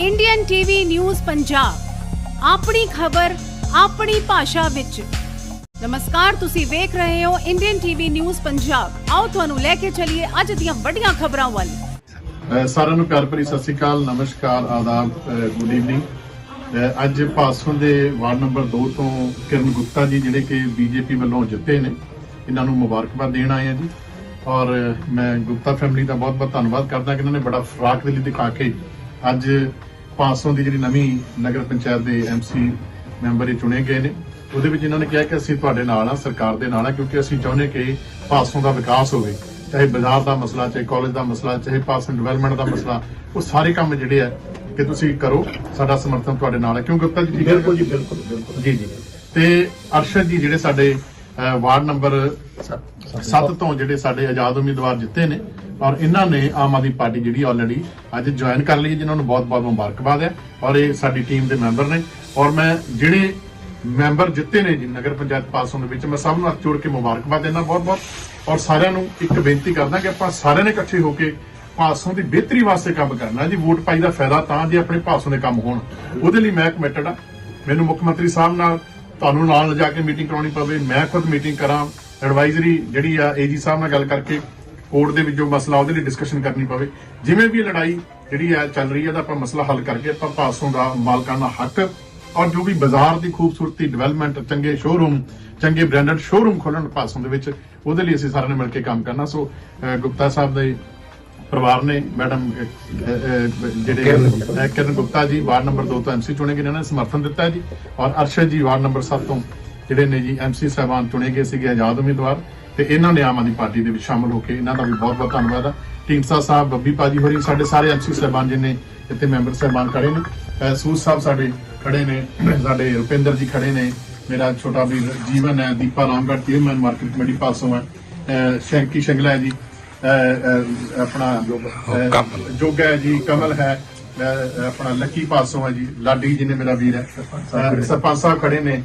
Indian TV news Punjab ਆਪਣੀ ਖਬਰ, ਆਪਣੀ ਭਾਸ਼ਾ ਵਿੱਚ। ਨਮਸਕਾਰ, ਤੁਸੀਂ ਵੇਖ ਰਹੇ ਹੋ ਇੰਡੀਅਨ ਟੀਵੀ ਨਿਊਜ਼ ਪੰਜਾਬ ਆਓ ਤੁਹਾਨੂੰ ਲੈ ਕੇ ਚੱਲੀਏ ਅੱਜ ਦੀਆਂ ਵੱਡੀਆਂ ਖਬਰਾਂ ਵੱਲ। ਸਾਰਿਆਂ ਨੂੰ ਪਿਆਰ ਭਰੀ ਸਤਿ ਸ਼੍ਰੀ ਅਕਾਲ, ਨਮਸਕਾਰ, ਆਦਾਬ ਗੁੱਡ ਈਵਨਿੰਗ ਅੱਜ ਪਾਸੋਂ ਦੇ ਵਾਰਡ ਨੰਬਰ 2 ਤੋਂ ਕਿਰਨ ਗੁਪਤਾ ਜੀ, ਜਿਹੜੇ ਕਿ ਬੀਜੇਪੀ ਵੱਲੋਂ ਜਿੱਤੇ ਨੇ, ਇਹਨਾਂ ਨੂੰ ਮੁਬਾਰਕਬਾਦ ਦੇਣ ਆਏ ਆ ਜੀ। ਔਰ ਮੈਂ ਗੁਪਤਾ ਫੈਮਿਲੀ ਦਾ ਬਹੁਤ ਬਹੁਤ ਧੰਨਵਾਦ ਕਰਦਾ ਕਿ ਇਹਨਾਂ ਨੇ ਬੜਾ ਫਰਾਕ ਦਿਲੀ ਦਿਖਾ ਕੇ ਅੱਜ ਪਾਸੋਂ ਦੀ ਜਿਹੜੀ ਨਵੀਂ ਨਗਰ ਪੰਚਾਇਤ ਦੇ ਐਮਸੀ ਮੈਂਬਰ ਇਹ ਚੁਣੇ ਗਏ ਨੇ। ਉਹਦੇ ਵਿੱਚ ਇਹਨਾਂ ਨੇ ਕਿਹਾ ਕਿ ਅਸੀਂ ਤੁਹਾਡੇ ਨਾਲ ਆ ਸਰਕਾਰ ਦੇ ਨਾਲ ਆ ਕਿਉਂਕਿ ਅਸੀਂ ਚਾਹੁੰਦੇ ਕਿ ਪਾਸੋਂ ਦਾ ਵਿਕਾਸ ਹੋਵੇ। ਚਾਹੇ ਬਾਜ਼ਾਰ ਦਾ ਮਸਲਾ ਚਾਹੇ ਕਾਲਜ ਦਾ ਮਸਲਾ ਚਾਹੇ ਪਾਸੋਂ ਡਿਵੈਲਪਮੈਂਟ ਦਾ ਮਸਲਾ ਉਹ ਸਾਰੇ ਕੰਮ ਜਿਹੜੇ ਆ ਕਿ ਤੁਸੀਂ ਕਰੋ। ਸਾਡਾ ਸਮਰਥਨ ਤੁਹਾਡੇ ਨਾਲ ਹੈ ਕਿਉਂ ਗੁਪਤਾ ਜੀ ਠੀਕ ਹੈ? ਬਿਲਕੁਲ ਜੀ ਬਿਲਕੁਲ ਬਿਲਕੁਲ। ਜੀ ਜੀ। ਤੇ ਅਰਸ਼ਦ ਜੀ ਜਿਹੜੇ ਸਾਡੇ ਵਾਰਡ ਨੰਬਰ 7 ਤੋਂ ਜਿਹੜੇ ਸਾਡੇ ਆਜ਼ਾਦ ਉਮੀਦਵਾਰ ਜਿੱਤੇ ਨੇ ਔਰ ਇਹਨਾਂ ਨੇ ਆਮ ਆਦਮੀ ਪਾਰਟੀ ਜਿਹੜੀ ਆਲਰੇਡੀ ਅੱਜ ਜੁਆਇਨ ਕਰ ਲਈ ਜਿਨ੍ਹਾਂ ਨੂੰ ਬਹੁਤ-ਬਹੁਤ ਮੁਬਾਰਕਬਾਦ ਹੈ। ਔਰ ਇਹ ਸਾਡੀ ਟੀਮ ਦੇ ਮੈਂਬਰ ਨੇ। ਔਰ ਮੈਂ ਜਿਹੜੇ ਮੈਂਬਰ ਜਿੱਤੇ ਨੇ ਜੀ, ਨਗਰ ਪੰਚਾਇਤ ਪਾਸੋਂ ਦੇ ਵਿੱਚ, ਮੈਂ ਸਭ ਨੂੰ ਹੱਥ ਜੋੜ ਕੇ ਮੁਬਾਰਕਬਾਦ ਦਿੰਦਾ ਬਹੁਤ-ਬਹੁਤ। ਔਰ ਸਾਰਿਆਂ ਨੂੰ ਇੱਕ ਬੇਨਤੀ ਕਰਦਾ ਕਿ ਆਪਾਂ ਸਾਰਿਆਂ ਨੇ ਇਕੱਠੇ ਹੋ ਕੇ ਪਾਸੋਂ ਦੀ ਬਿਹਤਰੀ ਵਾਸਤੇ ਕੰਮ ਕਰਨਾ ਜੀ। ਵੋਟ ਪਾਈ ਦਾ ਫਾਇਦਾ ਤਾਂ ਜੇ ਆਪਣੇ ਪਾਸੋਂ ਦੇ ਕੰਮ ਹੋਣ। ਉਹਦੇ ਲਈ ਮੈਂ ਕਮਿਟਡ ਆ। ਮੈਨੂੰ ਮੁੱਖ ਮੰਤਰੀ ਸਾਹਿਬ ਨਾਲ ਤੁਹਾਨੂੰ ਨਾਲ ਲਿਜਾ ਕੇ ਮੀਟਿੰਗ ਕਰਾਉਣੀ ਪਵੇ। ਮੈਂ ਖੁਦ ਮੀਟਿੰਗ ਕਰਾਂ। ਐਡਵਾਈਜ਼ਰੀ ਜਿਹੜੀ ਆ ਏਜੀ ਸਾਹਿਬ ਨਾਲ ਗੱਲ ਕਰਕੇ ਕੋਰਟ ਦੇ ਵਿੱਚ ਜੋ ਮਸਲਾ ਉਹਦੇ ਲਈ ਡਿਸਕਸ਼ਨ ਕਰਨੀ ਪਵੇ। ਜਿਵੇਂ ਵੀ ਲੜਾਈ ਜਿਹੜੀ ਆ ਚੱਲ ਰਹੀ ਹੈ ਤਾਂ ਆਪਾਂ ਮਸਲਾ ਹੱਲ ਕਰਕੇ ਆਪਾਂ ਪਾਸੋਂ ਦਾ ਮਾਲਕਾਨਾ ਹੱਕ ਔਰ ਜੋ ਵੀ ਬਾਜ਼ਾਰ ਦੀ ਖੂਬਸੂਰਤੀ ਡਿਵੈਲਪਮੈਂਟ ਚੰਗੇ ਸ਼ੋਰੂਮ ਚੰਗੇ ਬ੍ਰਾਂਡਡ ਸ਼ੋਰੂਮ ਖੋਲਣ ਪਾਸੋਂ ਦੇ ਵਿੱਚ ਉਹਦੇ ਲਈ ਅਸੀਂ ਸਾਰਿਆਂ ਨੇ ਮਿਲ ਕੇ ਕੰਮ ਕਰਨਾ। ਸੋ ਗੁਪਤਾ ਸਾਹਿਬ ਦੇ ਪਰਿਵਾਰ ਨੇ ਮੈਡਮ ਜਿਹੜੇ ਕਿਰਨ ਗੁਪਤਾ। ਜੀ ਵਾਰਡ ਨੰਬਰ 2 ਤੋਂ ਐਮਸੀ ਚੁਣੇ ਗਏ ਨੇ, ਇਹਨਾਂ ਨੇ ਸਮਰਥਨ ਦਿੱਤਾ ਹੈ ਜੀ। ਔਰ ਅਰਸ਼ਦ ਜੀ ਵਾਰਡ ਨੰਬਰ 7 ਤੋਂ ਜਿਹੜੇ ਨੇ ਜੀ ਐਮਸੀ ਸਾਹਿਬਾਨ ਚੁਣੇ ਗਏ ਸੀਗੇ ਆਜ਼ਾਦ ਉਮੀਦਵਾਰ ਤੇ ਇਹਨਾਂ ਨੇ ਆਮ ਆਦਮੀ ਪਾਰਟੀ ਦੇ ਵਿੱਚ ਸ਼ਾਮਲ ਹੋ ਕੇ ਇਹਨਾਂ ਦਾ ਵੀ ਬਹੁਤ ਬਹੁਤ ਧੰਨਵਾਦ ਆ। ਢੀਂਡਸਾ ਸਾਹਿਬ ਬੱਬੀ ਪਾਜੀ ਹੋਰੀ ਸਾਡੇ ਸਾਰੇ ਐਮਸੀ ਸਾਹਿਬਾਨ ਜਿਨੇ ਇੱਥੇ ਮੈਂਬਰ ਸਾਹਿਬਾਨ ਖੜੇ ਨੇ। ਸੂਦ ਸਾਹਿਬ ਸਾਡੇ ਖੜੇ ਨੇ ਸਾਡੇ ਰੁਪਿੰਦਰ ਜੀ ਖੜੇ ਨੇ ਮੇਰਾ ਛੋਟਾ ਵੀਰ ਜੀਵਨ ਹੈ Deepa Ramgarh chairman market committee ਪਾਸੋਂ ਹੈ। ਸ਼ੈਂਕੀ ਸ਼ੰਗਲਾ ਜੀ ਆਪਣਾ ਜੋਗਾ ਹੈ ਜੀ ਕਮਲ ਹੈ। ਅਹ, ਆਪਣਾ ਲੱਕੀ ਪਾਸੋਂ ਹੈ ਜੀ ਲਾਡੀ ਜੀ ਨੇ ਮੇਰਾ ਵੀਰ ਹੈ। ਸਰਪੰਚ ਸਾਹਿਬ ਖੜੇ ਨੇ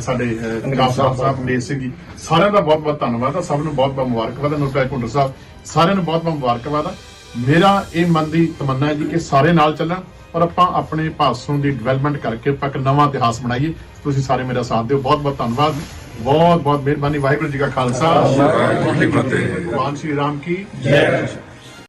ਸਾਡੇ ਕਾਫਰ ਸਾਹਿਬ। ਨੇ ਸਿੰਘ ਜੀ। ਸਾਰਿਆਂ ਦਾ ਬਹੁਤ ਬਹੁਤ ਧੰਨਵਾਦ ਆ ਸਭ ਨੂੰ ਬਹੁਤ ਬਹੁਤ ਮੁਬਾਰਕਬਾਦ ਹੈ ਨੋਟਾ ਕੁੰਡਰ ਸਾਹਿਬ। ਸਾਰਿਆਂ ਨੂੰ ਬਹੁਤ ਬਹੁਤ ਮੁਬਾਰਕਬਾਦ ਆ। ਮੇਰਾ ਇਹ ਮਨ ਦੀ ਤਮੰਨਾ ਹੈ ਜੀ ਕਿ ਸਾਰੇ ਨਾਲ ਚੱਲਣ ਔਰ ਆਪਾਂ ਆਪਣੇ ਪਾਸੋਂ ਦੀ ਡਿਵੈਲਪਮੈਂਟ ਕਰਕੇ ਆਪਾਂ ਇੱਕ ਨਵਾਂ ਇਤਿਹਾਸ ਬਣਾਈਏ। ਤੁਸੀਂ ਸਾਰੇ ਮੇਰਾ ਸਾਥ ਦਿਓ। ਬਹੁਤ ਬਹੁਤ ਧੰਨਵਾਦ। ਬਹੁਤ ਬਹੁਤ ਮਿਹਰਬਾਨੀ। ਵਾਹਿਗੁਰੂ ਜੀ ਕਾ ਖਾਲਸਾ। ਵਾਹਿਗੁਰੂ ਜੀ ਕੀ ਫਤਿਹ। ਭਗਵਾਨ ਸ਼੍ਰੀ ਰਾਮ ਕੀ। ਜੈ